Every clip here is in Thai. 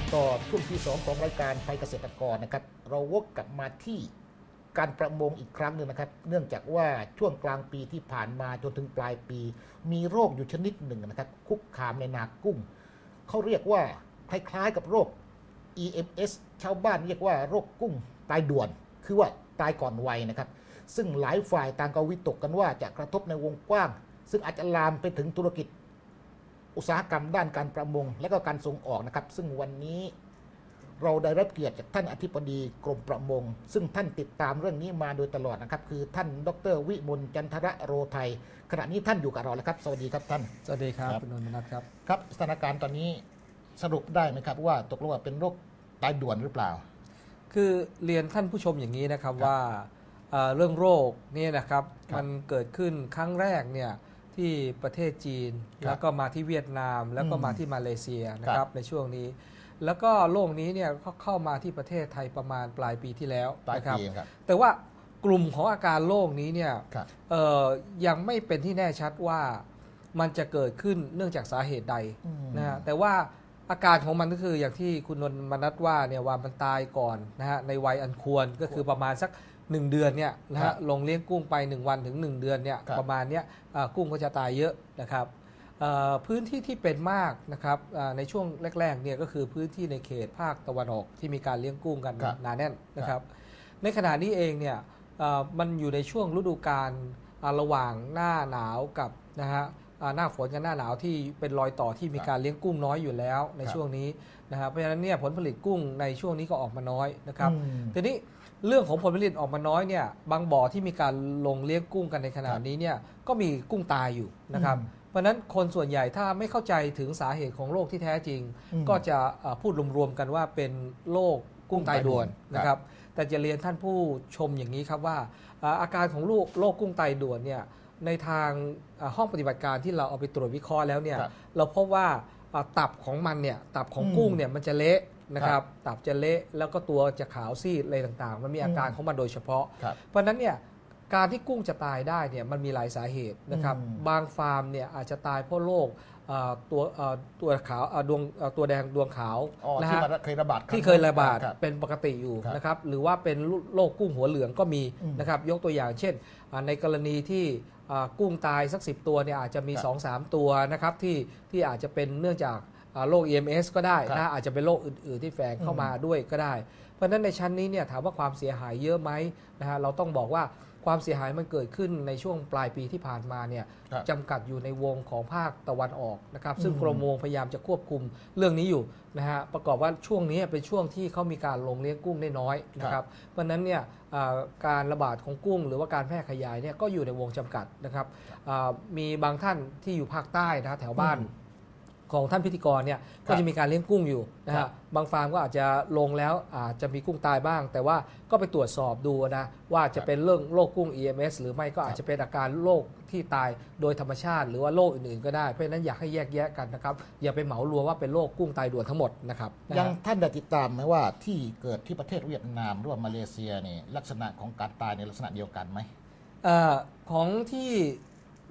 กันต่อช่วงที่ 2 ของรายการภัยเกษตรกรนะครับ เราวกกลับมาที่การประมงอีกครั้งหนึ่งนะครับ เนื่องจากว่าช่วงกลางปีที่ผ่านมาจนถึงปลายปี มีโรคอยู่ชนิดหนึ่งนะครับ คุกคามในนากุ้ง เขาเรียกว่าคล้ายๆกับโรค EMS ชาวบ้านเรียกว่าโรคกุ้งตายด่วน คือว่าตายก่อนวัยนะครับ ซึ่งหลายฝ่ายต่างก็วิตกกันว่าจะกระทบในวงกว้าง ซึ่งอาจจะลามไปถึงธุรกิจ อุตสาหกรรมด้านการประมง และก็การส่งออกนะครับ ซึ่งวันนี้เราได้รับเกียรติจากท่านอธิบดีกรมประมง ซึ่งท่านติดตามเรื่องนี้มาโดยตลอดนะครับ คือท่านดรวิมลจันทระโรไทยขณะนี้ท่านอยู่กับเราแล้วครับ สวัสดีครับท่าน สวัสดีครับครับคุณนนทนัทครับครับสถานการณ์ตอนนี้สรุปได้ไหมครับ ว่าตกลงว่าเป็นโรคตายด่วนหรือเปล่า คือเรียนท่านผู้ชมอย่างนี้นะครับครับว่าเอ่อเรื่องโรคเนี่ยนะครับครับมันเกิดขึ้นครั้งแรกเนี่ย ที่ประเทศจีนครับแล้วก็มาที่เวียดนาม แล้วก็อืมมาที่มาเลเซียนะคครัรับบในช่วงนี้ แล้วก็โรคนี้เนี่ยก็เข้ามาที่ประเทศไทยประมาณปลายปีที่แล้วปลายนะครับปีครับแต่ว่ากลุ่มของอาการโรคนี้เนี่ยครับเอ่อยังไม่เป็นที่แน่ชัดว่ามันจะเกิดขึ้นเนื่องจากสาเหตุใดอืมนะฮะแต่ว่าอาการของมันก็คืออย่างที่คุณนนท์มนัดว่าเนี่ยว่ามันตายก่อนนะฮะในวัยอันควรก็คือประมาณสัก 1เดือนเนี่ยนะครัฮะบลงเลี้ยงกุ้งไป 1 วันถึง 1 เดือนเนี่ยครับ ประมาณเนี้ยอ่ากุ้งก็จะตายเยอะนะครับเอ่อพื้นที่ที่เป็นมากนะครับอ่าในช่วงแรกๆเนี่ยก็คือพื้นที่ในเขตภาคตะวันออกที่มีการเลี้ยงกุ้งกันครับหนาแน่นนะครับในขณะนี้เองเนี่ยเอ่อมันอยู่ในช่วงฤดูกาลอ่าระหว่างหน้าหนาวกับนะฮะอ่าหน้าฝนกับหน้าหนาวที่เป็นรอยต่อที่มีการเลี้ยงกุ้งน้อยอยู่แล้วในครับ ช่วงนี้นะครับเพราะฉะนั้นเนี่ยผลผลิตกุ้งในช่วงนี้ก็ออกมาน้อยนะครับ อืม ทีนี้ เรื่องของผลผลิตออกมาน้อยเนี่ยบางบ่อที่มีการลงเลี้ยงกุ้งกันในขณะครับนี้เนี่ยก็มีกุ้งตายอยู่นะครับอืมเพราะฉะนั้นคนส่วนใหญ่ถ้าไม่เข้าใจถึงสาเหตุของโรคที่แท้จริงอืมก็จะเอ่อพูดรวมๆกันว่าเป็นโรคกุ้งตายด่วนครับนะครับ แต่จะเรียนท่านผู้ชมอย่างนี้ครับว่าอ่าอาการของโรคโรคกุ้งไตด่วนเนี่ยในทางอ่าห้องปฏิบัติการที่เราเอาไปตรวจวิเคราะห์แล้วเนี่ยครับเราพบว่าอ่าตับของมันเนี่ยตับของอืมกุ้งเนี่ยมันจะเละ นะคครัรับบตับจะเละแล้วก็ตัวจะขาวซีดอะไรต่างๆ มันมีอาการอืมของมันโดยเฉพาะ ครับ เพราะฉะนั้นเนี่ยการที่กุ้งจะตายได้เนี่ยมันมีหลายสาเหตุนะครับอืมบางฟาร์มเนี่ยอาจจะตายเพราะโรคอ่าตัวอ่าตัวขาวอ่าดวงอ่าตัวแดงดวงขาวอ๋อนะที่ฮะมันเคยระบาดที่เคยระบาดครับเป็นปกติอยู่ครับนะครับหรือว่าเป็นโรคกุ้งหัวเหลืองก็มีอืมนะครับยกตัวอย่างเช่นอ่าในกรณีที่อ่ากุ้งตายสัก 10 ตัวเนี่ยอาจจะมี ครับ 2-3 ตัวนะครับที่ที่อาจจะเป็นเนื่องจากอ่า โรค EMS ก็ได้ครับนะอาจจะเป็นโรคอื่น ๆ ที่แฝงเข้าอืมมาด้วยก็ได้ เพราะฉะนั้นในชั้นนี้เนี่ยถามว่าความเสียหายเยอะไหมนะฮะเราต้องบอกว่าความเสียหายมันเกิดขึ้นในช่วงปลายปีที่ผ่านมาเนี่ยครับจำกัดอยู่ในวงของภาคตะวันออกนะครับซึ่งอืมกรมประมงพยายามจะควบคุมเรื่องนี้อยู่นะฮะประกอบว่าช่วงนี้เป็นช่วงที่เขามีการลงเลี้ยงกุ้งได้น้อยนะครับเพราะฉะนั้นเนี่ยอ่าการระบาดของกุ้ง หรือว่าการแพร่ขยายเนี่ยก็อยู่ในวงจำกัดนะครับอ่ามีบางท่านที่อยู่ภาคใต้นะแถวบ้านอืม ของท่านพิธีกรเนี่ยก็จะมีการเลี้ยงกุ้งอยู่นะครัฮะบ บางฟาร์มก็อาจจะลงแล้วอาจจะมีกุ้งตายบ้าง แต่ว่าก็ไปตรวจสอบดูนะว่าจะเป็นเรื่องโรคกุ้ง EMS หรือไม่ก็อาจจะเป็นอาการโรคที่ตายโดยธรรมชาติ หรือว่าโรคอื่นๆก็ได้เพราะฉะนั้นอยากให้แยกแยะกันนะครับอย่าไปเหมารวมว่าเป็นโรคกุ้งตายด่วนทั้งหมดนะครับนะยังฮะ ท่านได้ติดตามไหมว่าที่เกิดที่ประเทศเวียดนามหรือว่ามาเลเซียนี่ลักษณะของการตายในลักษณะเดียวกันไหม เอ่อของที่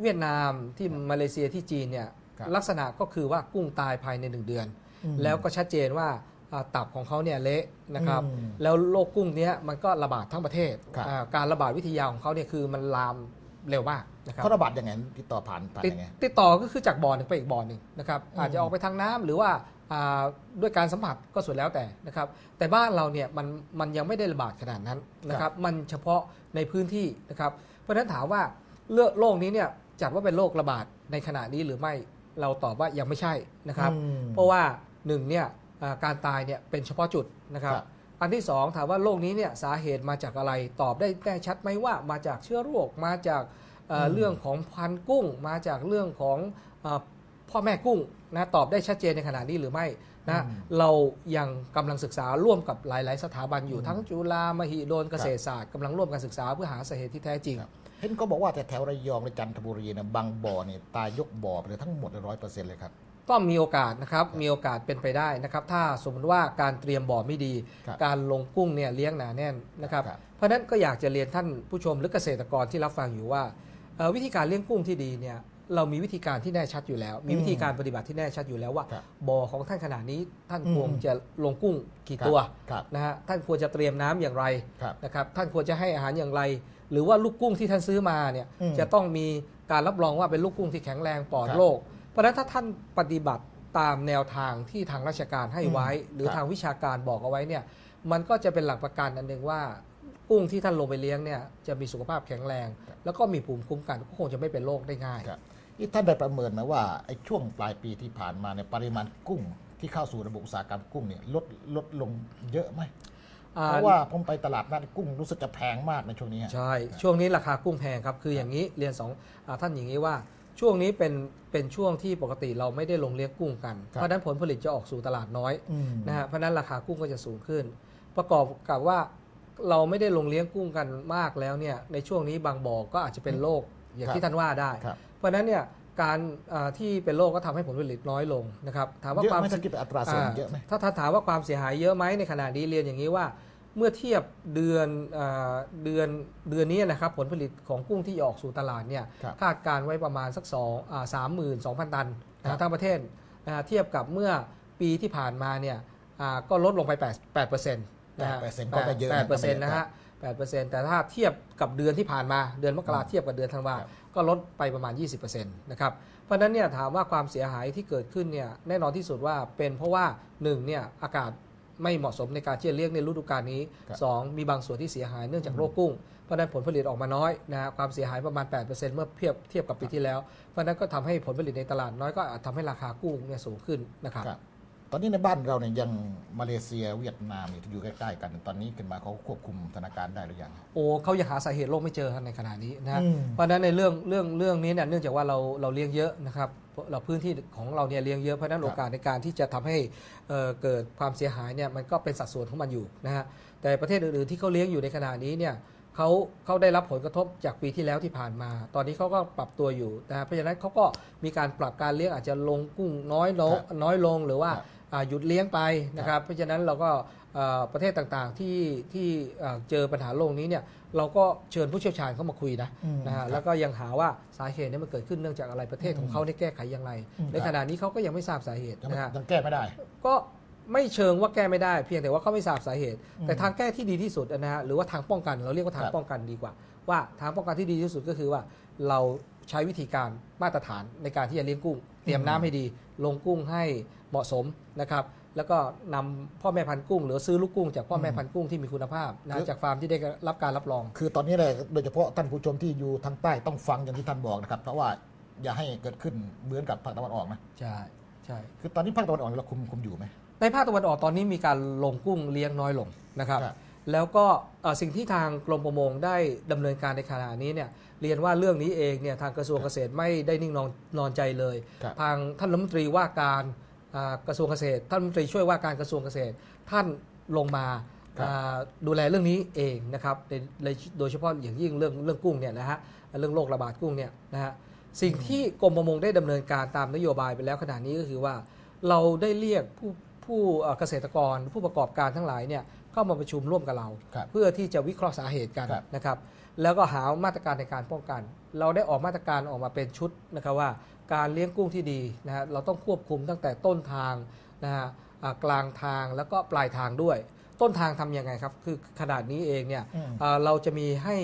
เวียดนามที่มาเลเซียที่จีนเนี่ยครับ ลักษณะก็คือว่ากุ้งตายภายในหนึ่งเดือนอืมแล้วก็ชัดเจนว่าอ่าตับของเขาเนี่ยเละนะครับอืมแล้วโรคกุ้งเนี้ยมันก็ระบาดทั้งประเทศครับอ่าการระบาดวิทยาของเขาเนี่ยคือมันลามเร็วมากนะครับเขาระบาดยังไงติดต่อผ่านผ่านติดยังไงติดต่อก็คือจากบ่อหนึ่งไปอีกบ่อหนึ่งนะครับอืมอาจจะออกไปทางน้ำหรือว่าอ่าด้วยการสัมผัสก็ส่วนแล้วแต่นะครับ แต่บ้านเราเนี่ยมันมันยังไม่ได้ระบาดขนาดนั้นนะครับ มันเฉพาะในพื้นที่นะครับ เพราะฉะนั้นถามว่าเลือกโรคนี้เนี่ยจัดว่าเป็นโรคระบาดในขณะนี้หรือไม่ เราตอบว่ายังไม่ใช่นะครับ อืมเพราะว่าหนึ่งเนี่ยอ่าการตายเนี่ยเป็นเฉพาะจุดนะครับ ครับ อันที่สองถามว่าโรคนี้เนี่ยสาเหตุมาจากอะไรตอบได้แน่ชัดไหมว่ามาจากเชื้อโรคมาจากเอ่ออืมเรื่องของพันธุ์กุ้ง มาจากเรื่องของเอ่อพ่อแม่กุ้งนะตอบได้ชัดเจนในขณะนี้หรือไม่ นะเรายังกำลังศึกษาร่วมกับหลาย ๆ สถาบันอยู่ทั้งจุฬามหิดลเกษตรศาสตร์กำลังร่วมกันศึกษาเพื่อหาสาเหตุที่แท้จริงเห็นก็บอกว่าแต่แถวระยองและจันทบุรีเนี่ยบางบ่อเนี่ยตายยกบ่อไปเลยทั้งหมดร้อยเปอร์เซ็นต์เลยครับก็มีโอกาสนะครับมีโอกาสเป็นไปได้นะครับ ถ้าสมมติว่าการเตรียมบ่อไม่ดีครับการลงกุ้งเนี่ยเลี้ยงหนาแน่นนะครับครับเพราะฉะนั้นก็อยากจะเรียนท่านผู้ชมหรือเกษตรกรที่รับฟังอยู่ว่าเอ่อวิธีการเลี้ยงกุ้งที่ดีเนี่ย เรามีวิธีการที่แน่ชัดอยู่แล้ว มีวิธีการปฏิบัติที่แน่ชัดอยู่แล้วว่าครับบ่อของท่านขนาดนี้ท่านอืมควรจะลงกุ้งกี่ตัวครับนะฮะท่านควรจะเตรียมน้ำอย่างไรครับนะครับท่านควรจะให้อาหารอย่างไร หรือว่าลูกกุ้งที่ท่านซื้อมาเนี่ยอืมจะต้องมีการรับรองว่าเป็นลูกกุ้งที่แข็งแรงปลอดครับโรคเพราะฉะนั้นถ้าท่านปฏิบัติตามแนวทางที่ทางราชการให้ไว้อืมหรือครับทางวิชาการบอกเอาไว้เนี่ยมันก็จะเป็นหลักประกันอันหนึ่งว่ากุ้งที่ท่านลงไปเลี้ยงเนี่ยจะมีสุขภาพแข็งแรง แล้วก็มีภูมิคุ้มกันก็คงจะไม่เป็นโรคได้ง่าย ครับที่ท่านได้ประเมินไหมว่าไอ้ช่วงปลายปีที่ผ่านมาเนี่ยปริมาณกุ้ง ที่เข้าสู่ระบบอุตสาหกรรมกุ้งเนี่ยลดลดลงเยอะไหมอ่าเพราะว่าผมไปตลาดนัดกุ้งรู้สึกจะแพงมากในช่วงนี้ฮะใช่ช่วงนี้ราคากุ้งแพงครับคืออย่างนี้เรียนสองอาท่านอย่างนี้ว่าช่วงนี้เป็นเป็นช่วงที่ปกติเราไม่ได้ลงเลี้ยงกุ้งกันครับเพราะฉะนั้นผลผลิตจะออกสู่ตลาดน้อยอืมนะฮะเพราะฉะนั้นราคากุ้งก็จะสูงขึ้น ประกอบกับว่าเราไม่ได้ลงเลี้ยงกุ้งกันมากแล้วเนี่ยในช่วงนี้บางบ่อก็อาจจะเป็นโรคอย่างครับที่ท่านว่าได้ครับ เพราะฉะนั้นเนี่ยการอ่าที่เป็นโรคก็ทำให้ผลผลิตน้อยลงนะครับถามว่าเยอะความไหมถ้าคิดเป็นอัตราส่วนเยอะไหมถ้าถ้าถามว่าความเสียหายเยอะไหมในขณะนี้เรียนอย่างนี้ว่า เมื่อเทียบเดือนอาเดือนเดือนนี้นะครับผลผลิตของกุ้งที่ออกสู่ตลาดเนี่ยครับคาดการไว้ประมาณสัก2สามหมื่นสองพันตันครันะบทั้งประเทศนะฮะเทียบกับเมื่อปีที่ผ่านมาเนี่ยอ่าก็ลดลงไป8 8เปอร์เซ็นต์นะฮะ8%ก็ไม่เยอะนะแปดเปอร์เซ็นต์นะฮะแปดเปอร์เซ็นต์แต่ถ้าเทียบกับเดือนที่ผ่านมาเดือนมกราเทียบกับเดือนธันวาครับ ก็ลดไปประมาณ 20%นะครับ เพราะฉะนั้นเนี่ยถามว่าความเสียหายที่เกิดขึ้นเนี่ยแน่นอนที่สุดว่าเป็นเพราะว่า1เนี่ยอากาศไม่เหมาะสมในการที่จะเลี้ยงในฤดูกาลนี้ครับ2มีบางส่วนที่เสียหายเนื่องจากโรคกุ้ง เพราะฉะนั้นผลผลิตออกมาน้อยนะฮะความเสียหายประมาณ 8%เมื่อเทียบเทียบกับปีที่แล้ว เพราะฉะนั้นก็ทำให้ผลผลิตในตลาดน้อยก็อาจทำให้ราคากุ้งเนี่ยสูงขึ้นนะครับครับ ตอนนี้ในบ้านเราเนี่ยยังมาเลเซียเวียดนามเนี่ยที่อยู่ใกล้ๆกัน ตอนนี้ขึ้นมาเขาควบคุมสถานการณ์ได้หรือยัง โอ้เขายังหาสาเหตุโรคไม่เจอครับในขณะนี้นะฮะอืมเพราะฉะนั้นในเรื่องเรื่องเรื่องนี้เนี่ยเนื่องจากว่าเราเราเลี้ยงเยอะนะครับเราพื้นที่ของเราเนี่ยเลี้ยงเยอะเพราะฉะนั้นครับโอกาสในการที่จะทำให้เอ่อเกิดความเสียหายเนี่ยมันก็เป็นสัดส่วนของมันอยู่นะฮะแต่ประเทศอื่นๆที่เขาเลี้ยงอยู่ในขณะนี้เนี่ยเขาเขาได้รับผลกระทบจากปีที่แล้วที่ผ่านมา ตอนนี้เขาก็ปรับตัวอยู่นะฮะเพราะฉะนั้นเขาก็มีการปรับการเลี้ยงอาจจะลงกุ้งน้อยลงครับน้อยลงหรือว่าครับอ่า หยุดเลี้ยงไปนะครับ เพราะฉะนั้นเราก็เอ่อประเทศต่างๆที่ที่เอ่อเจอปัญหาโรคนี้เนี่ยเราก็เชิญผู้เชี่ยวชาญเข้ามาคุยนะอืมนะครัฮะบแล้วก็ยังหาว่าสาเหตุเนี้มันเกิดขึ้นเนื่องจากอะไรประเทศของเขาได้แก้ไขอย่างไรอืมในขณะนี้เขาก็ยังไม่ทราบสาเหตุยังไม่นะฮะยังแก้ไม่ได้ ก็ไม่เชิงว่าแก้ไม่ได้ เพียงแต่ว่าเขาไม่ทราบสาเหตุอืมแต่ทางแก้ที่ดีที่สุดนะฮะหรือว่าทางป้องกันเราเรียกว่าทางครับป้องกันดีกว่า ว่าทางป้องกันที่ดีที่สุดก็คือว่า เราใช้วิธีการมาตรฐานในการที่จะเลี้ยงกุ้ง เตรียมน้ำให้ดี ลงกุ้งให้ เหมาะสมนะครับ แล้วก็นำพ่อแม่พันธุ์กุ้ง หรือซื้อลูกกุ้งจากพ่อแม่พันธุ์กุ้งที่มีคุณภาพนะจากฟาร์มที่ได้รับการรับรอง คือตอนนี้เลยโดยเฉพาะท่านผู้ชมที่อยู่ทางใต้ต้องฟังอย่างที่ท่านบอกนะครับเพราะว่าอย่าให้เกิดขึ้นเหมือนกับภาคตะวันออกนะใช่ใช่คือตอนนี้ภาคตะวันออกเราคุมคุมอยู่ไหมในภาคตะวันออกตอนนี้มีการลงกุ้งเลี้ยงน้อยลงนะครับครับแล้วก็เอ่อสิ่งที่ทางกรมประมงได้ดำเนินการในขณะนี้เนี่ยเรียนว่าเรื่องนี้เองเนี่ยทางกระทรวงเกษตรไม่ได้นิ่งนอนนอนใจเลยครับทางท่านรัฐมนตรีว่าการอ่า กระทรวงเกษตร ท่านรัฐมนตรีช่วยว่าการกระทรวงเกษตร ท่านลงมาครับอ่าดูแลเรื่องนี้เองนะครับในในโดยเฉพาะอย่างยิ่งเรื่องเรื่องกุ้งเนี่ยนะฮะเรื่องโรคระบาดกุ้งเนี่ยนะฮะสิ่งที่กรมประมงได้ดำเนินการตามนโยบายไปแล้วขณะนี้ก็คือว่า เราได้เรียกผู้ผู้เอ่อเกษตรกรผู้ประกอบการทั้งหลายเนี่ยเข้ามาประชุมร่วมกับเราครับเพื่อที่จะวิเคราะห์สาเหตุกันครับนะครับ แล้วก็หามาตรการในการป้องกัน เราได้ออกมาตรการออกมาเป็นชุดนะครับว่า การเลี้ยงกุ้งที่ดีนะฮะเราต้องควบคุมตั้งแต่ต้นทางนะฮะอ่ากลางทางแล้วก็ปลายทางด้วย ต้นทางทำยังไงครับ คือขนาดนี้เองเนี่ยอืมอ่าเราจะมีให้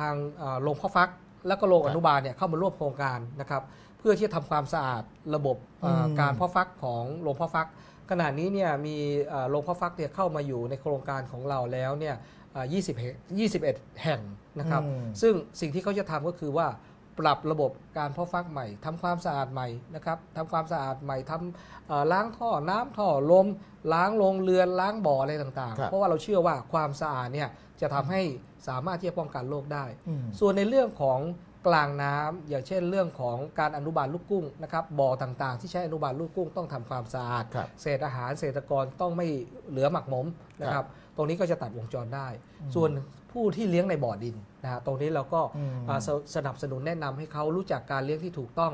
ทางอ่าโรงพ่อฟัก แล้วก็โรงครับอนุบาลเนี่ยเข้ามาร่วมโครงการนะครับ เพื่อที่จะทำความสะอาดระบบอ่าอืมการเพ่อฟักของโรงพ่อฟัก ขณะนี้เนี่ยมีอ่าโรงพ่อฟักเนี่ยเข้ามาอยู่ในโครงการของเราแล้วเนี่ยอ่า20แห่ง21 แห่งนะครับ อืม ซึ่งสิ่งที่เขาจะทำก็คือว่า ปรับระบบการเพาะฟักใหม่ทำความสะอาดใหม่นะครับทำความสะอาดใหม่ทำเอ่อล้างท่อน้ำท่อลม ล้างโรงเรือนล้างบ่ออะไรต่างครัๆบเพราะว่าเราเชื่อว่าความสะอาดเนี่ยจะทำให้สามารถที่จะป้องกันโรคได้อืมส่วนในเรื่องของกลางน้ำอย่างเช่นเรื่องของการอนุบาลลูกกุ้งนะครับบ่อต่างๆ ที่ใช้อนุบาลลูกกุ้งต้องทำความสะอาดครับเศษอาหารเศษตะกอนต้องไม่เหลือหมักหมมนะครับตรงนี้ก็จะตัดวงจรได้ ส่วน ผู้ที่เลี้ยงในบ่อดินนะฮะตรงนี้เราก็อืมอ่าสสนับสนุนแนะนำให้เขารู้จักการเลี้ยงที่ถูกต้อง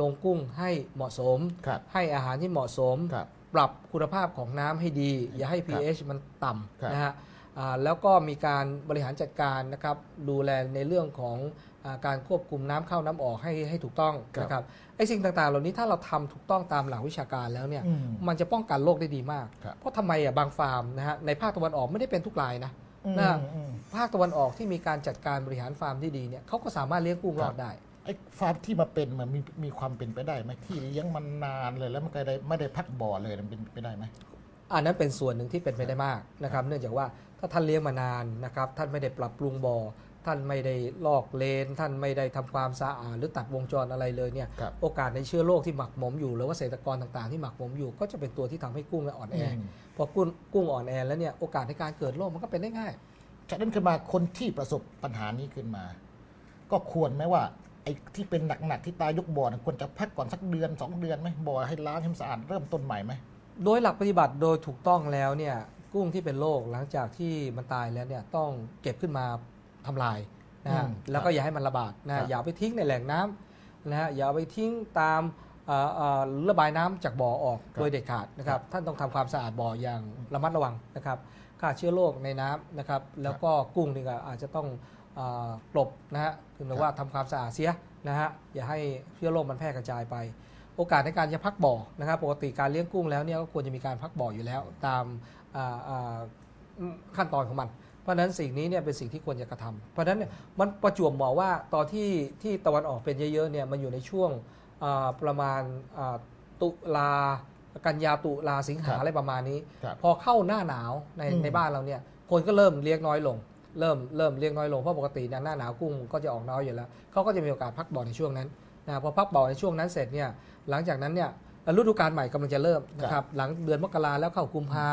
ลงกุ้งให้เหมาะสมครับให้อาหารที่เหมาะสมครับปรับคุณภาพของน้ำให้ดี อย่าให้ pH มันต่ครับำนะฮะอ่าแล้วก็มีการบริหารจัดการนะครับดูแลในเรื่องของอ่าการควบคุมน้ำเข้าน้ำออกให้ให้ถูกต้องครับนะครับไอ้สิ่งต่างๆ เหล่านี้ถ้าเราทำถูกต้องตามหลักวิชาการแล้วเนี่ยอืมมันจะป้องกันโรคได้ดีมากครับเพราะทำไมอะบางฟาร์มนะฮะในภาคตะวันออกไม่ได้เป็นทุกรายนะอืม นะอืม ภาคตะวันออกที่มีการจัดการบริหารฟาร์มที่ดีเนี่ยเขาก็สามารถเลี้ยงกุ้งรอดได้ ไอ้ฟาร์มที่มาเป็นมันมีมีความเป็นไปได้ไหมที่เลี้ยงมันนานเลยแล้วมันก็ได้ไม่ได้พักบ่อเลยมันเป็นไปได้ไหม อันนั้นเป็นส่วนหนึ่งที่เป็นไปได้มากนะครับ เนื่องจากว่าถ้าท่านเลี้ยงมานานนะครับ ท่านไม่ได้ปรับปรุงบ่อ ท่านไม่ได้ลอกเลน ท่านไม่ได้ทำความสะอาดหรือตัดวงจรอะไรเลยเนี่ยครับโอกาสในเชื้อโรคที่หมักหมมอยู่ หรือว่าเกษตรกรต่างๆ ที่หมักหมมอยู่ ก็จะเป็นตัวที่ทำให้กุ้งเนี่ยอ่อนแออืมพอกุ้งกุ้งอ่อนแอแล้วเนี่ยโอกาสในการเกิดโรคมันก็เป็นได้ง่ายจากนั้นขึ้นมาคนที่ประสบปัญหานี้ขึ้นมา ก็ควรไหมว่าไอ้ที่เป็นหนักๆที่ตายยกบ่อน่ะควรจะพักก่อนสักเดือนสองเดือนไหมบ่อให้ล้างให้มันสะอาดเริ่มต้นใหม่ไหมโดยหลักปฏิบัติโดยถูกต้องแล้วเนี่ยกุ้งที่เป็นโรคหลังจากที่มันตายแล้วเนี่ยต้องเก็บขึ้นมา ทำลายนะฮะอืมแล้วก็อย่าให้มันระบาดนะครัฮะบอย่าเอาไปทิ้งในแหล่งน้ำนะฮะอย่าเอาไปทิ้งตามเอ่อเอ่อระบายน้ำจากบ่อออกโดยเด็ดขาดนะครับ ท่านต้องทำความสะอาดบ่ออย่างระมัดระวังนะครับฆ่าเชื้อโรคในน้ำนะครับ แล้วก็กุ้งนี่ก็อาจจะต้องเอ่อกลบนะฮะคือหมายว่าทำความสะอาดเสียนะฮะอย่าให้เชื้อโรคมันแพร่กระจายไป โอกาสในการจะพักบ่อนะครับ ปกติการเลี้ยงกุ้งแล้วเนี่ยก็ควรจะมีการพักบ่ออยู่แล้ว ตามอ่าอ่าขั้นตอนของมัน เพราะฉะนั้นสิ่งนี้เนี่ยเป็นสิ่งที่ควรจะกระทำเพราะฉะนั้นเนี่ยมันประจวบเหมาะว่าตอนที่ที่ตะวันออกเป็นเยอะๆเนี่ยมันอยู่ในช่วงอ่าประมาณอ่าตุลากันยาตุลาสิงครัหาบอะไรประมาณนี้ครับพอเข้าหน้าหนาวในอืมในบ้านเราเนี่ยคนก็เริ่มเลี้ยงน้อยลง เริ่มเริ่มเลี้ยงน้อยลงเพราะปกติเนี่ยหน้าหนาวกุ้งก็จะออกน้อยอยู่แล้วเขาก็จะมีโอกาสพักบ่อในช่วงนั้นนะพอพักบ่อในช่วงนั้นเสร็จเนี่ยหลังจากนั้นเนี่ย ฤดูกาลใหม่กำลังจะเริ่มนะครับหลังเดือนมกราแล้วเข้ากุมภา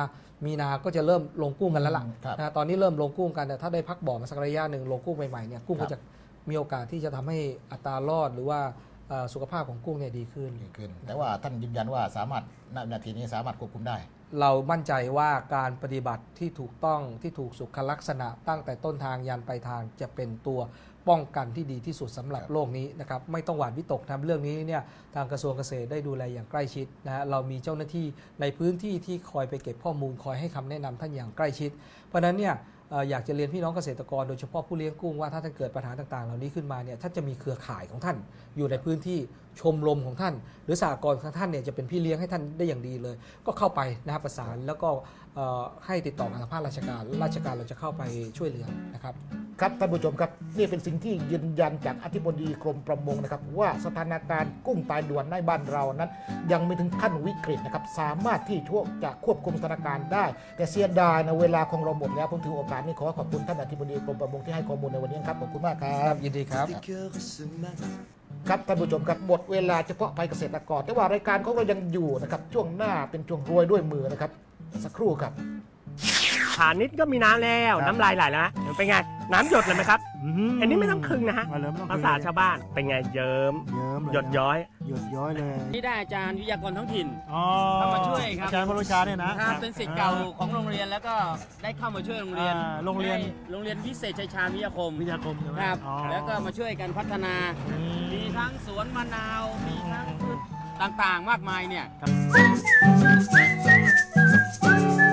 มีนาก็จะเริ่มลงกุ้งกันแล้วล่ะครับนะตอนนี้เริ่มลงกุ้งกันแต่ถ้าได้พักบ่อมาสักระยะหนึ่งลงกุ้งใหม่ๆเนี่ยกุ้งครัก็บจะมีโอกาสที่จะทำให้อัตรารอดหรือว่าเอ่อสุขภาพของกุ้งเนี่ยดีขึ้นดีขึ้น แต่ว่าท่านยืนยันว่าสามารถณนาทีนี้สามารถควบคุมได้ เรามั่นใจว่าการปฏิบัติที่ถูกต้องที่ถูกสุขลักษณะตั้งแต่ต้นทางยันปลายทางจะเป็นตัว ป้องกันที่ดีที่สุดสำหรับครับโลกนี้นะครับไม่ต้องหวาดวิตกนะเรื่องนี้เนี่ยทางกระทรวงเกษตรได้ดูแลอย่างใกล้ชิดนะฮะเรามีเจ้าหน้าที่ในพื้นที่ที่คอยไปเก็บข้อมูลคอยให้คำแนะนำท่านอย่างใกล้ชิด เพราะนั้นเนี่ยอยากจะเรียนพี่น้องเกษตรกรโดยเฉพาะผู้เลี้ยงกุ้งว่าถ้าท่านเกิดปัญหาต่างๆ เหล่านี้ขึ้นมาเนี่ยท่านจะมีเครือข่ายของท่าน อยู่ในพื้นที่ชมรมของท่าน หรือสหกรณ์ของท่านเนี่ยจะเป็นพี่เลี้ยงให้ท่านได้อย่างดีเลย ก็เข้าไปนะครับประสานแล้วก็ให้ติดต่อกับทางภาคราชการราชการเราจะเข้าไปช่วยเหลือนะครับ ครับท่านผู้ชมครับนี่เป็นสิ่งที่ยืนยันจากอธิบดีกรมประมงนะครับ ว่าสถานการณ์กุ้งตายด่วนในบ้านเรานั้น ยังไม่ถึงขั้นวิกฤตนะครับสามารถที่ช่วยจะควบคุมสถานการณ์ได้ แต่เสียดายนะเวลาของเราหมดแล้วผมถือโอกาสนี้ขอขอบคุณท่านอธิบดีกรมประมงที่ให้ข้อมูลในวันนี้ครับขอบคุณมากครับยินดีครับ Des cœurs ce matin. ครับท่านผู้ชมครับหมดเวลาเฉพาะภัยเกษตรกรแต่ว่ารายการของเรายังอยู่นะครับช่วงหน้าเป็นช่วงรวยด้วยมือนะครับ สักครู่ครับฐานนิดก็มีน้ำแล้วครับน้ำลายไหลแล้วนะเป็นไง น้ำหยดเลยไหมครับมอันนี้ไม่ต้องคลึงนะฮะมาเลยไม่ต้องภาษาชาวบ้านเป็นไงเยิ้มเยิ้มเลยหยดย้อย หยดย้อยเลยนี่ได้อาจารย์วิทยากรท้องถิ่น อ๋อเข้ามาช่วยครับ อาจารย์วรุชาเนี่ยนะครับเป็นศิษย์เก่าของโรงเรียนแล้วก็ได้เข้ามาช่วยโรงเรียนอ่าโรงเรียนได้โรงเรียนพิเศษชัยชาญวิทยาคมวิทยาคมใช่ไหมครับ อ๋อแล้วก็มาช่วยกันพัฒนา อืม มีทั้งสวนมะนาว มีทั้งพืชต่างๆ มากมายเนี่ยค รับ